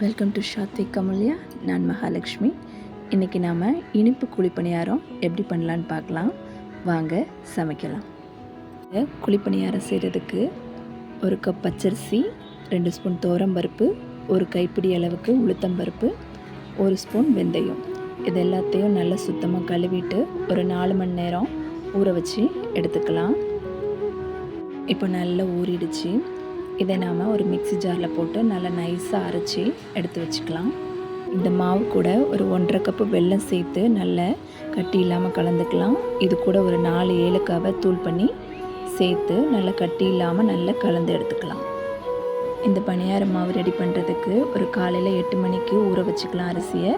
Welcome to Shathvik கமல்யா நான் மகாலட்சுமி. இன்றைக்கி நாம் இனிப்பு குழிப்பணியாரம் எப்படி பண்ணலான்னு பார்க்கலாம். வாங்க சமைக்கலாம். இந்த குழிப்பணியாரம் செய்கிறதுக்கு ஒரு கப் பச்சரிசி ரெண்டு ஸ்பூன் பருப்பு ஒரு கைப்பிடி அளவுக்கு உளுத்தம்பருப்பு ஒரு ஸ்பூன் வெந்தயம். இது எல்லாத்தையும் நல்லா சுத்தமாக கழுவிட்டு ஒரு நாலு மணி நேரம் ஊற வச்சு எடுத்துக்கலாம். இப்போ நல்லா ஊறிடுச்சு. இதை நாம் ஒரு மிக்ஸி ஜாரில் போட்டு நல்லா நைஸாக அரைச்சி எடுத்து வச்சுக்கலாம். இந்த மாவு கூட ஒரு ஒன்றரை கப்பு வெல்லம் சேர்த்து நல்லா கட்டி இல்லாமல் கலந்துக்கலாம். இது கூட ஒரு நாலு ஏலக்காவை தூள் பண்ணி சேர்த்து நல்லா கட்டி இல்லாமல் நல்லா கலந்து எடுத்துக்கலாம். இந்த பணியார மாவு ரெடி பண்ணுறதுக்கு ஒரு காலையில் எட்டு மணிக்கு ஊற வச்சுக்கலாம் அரிசியை.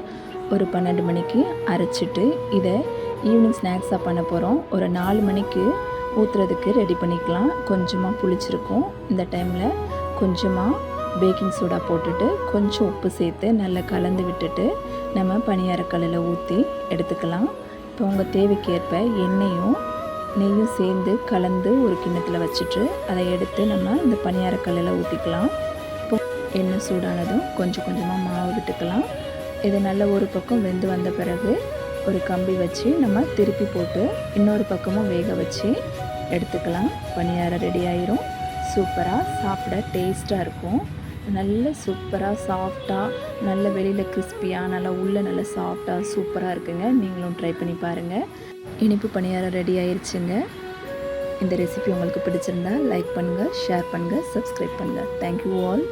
ஒரு பன்னெண்டு மணிக்கு அரைச்சிட்டு இதை ஈவினிங் ஸ்நாக்ஸாக பண்ண போகிறோம் ஒரு நாலு மணிக்கு ஊற்றுறதுக்கு ரெடி பண்ணிக்கலாம். கொஞ்சமாக புளிச்சிருக்கும். இந்த டைமில் கொஞ்சமாக பேக்கிங் சோடா போட்டுட்டு கொஞ்சம் உப்பு சேர்த்து நல்லா கலந்து விட்டுட்டு நம்ம பனியாரக்கல்லில் ஊற்றி எடுத்துக்கலாம். இப்போ உங்கள் தேவைக்கேற்ப எண்ணெயும் நெய்யும் சேர்ந்து கலந்து ஒரு கிண்ணத்தில் வச்சுட்டு அதை எடுத்து நம்ம இந்த பனியாரக்கல்லில் ஊற்றிக்கலாம் இப்போ எண்ணெய் சூடானதும் கொஞ்சம் கொஞ்சமாக மாவு விட்டுக்கலாம். இது நல்ல ஒரு பக்கம் வெந்து வந்த பிறகு ஒரு கம்பி வச்சு நம்ம திருப்பி போட்டு இன்னொரு பக்கமும் வேக வச்சு எடுத்துக்கலாம். பணியாரம் ரெடி ஆயிரும். சூப்பராக சாப்பிட டேஸ்ட்டாக இருக்கும். நல்ல சூப்பராக சாஃப்டாக நல்ல வெளியில் கிறிஸ்பியாக நல்லா உள்ளே நல்லா சாஃப்டாக சூப்பராக இருக்குங்க. நீங்களும் ட்ரை பண்ணி பாருங்கள் இனிப்பு பணியாரம் ரெடி ஆயிடுச்சுங்க இந்த ரெசிபி உங்களுக்கு பிடிச்சிருந்தா லைக் பண்ணுங்கள் ஷேர் பண்ணுங்கள் சப்ஸ்கிரைப் பண்ணுங்கள் தேங்க்யூ ஆல்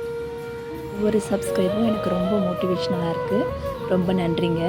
ஒவ்வொரு சப்ஸ்கிரைபும் எனக்கு ரொம்ப மோட்டிவேஷ்னலாக இருக்குது ரொம்ப நன்றிங்க.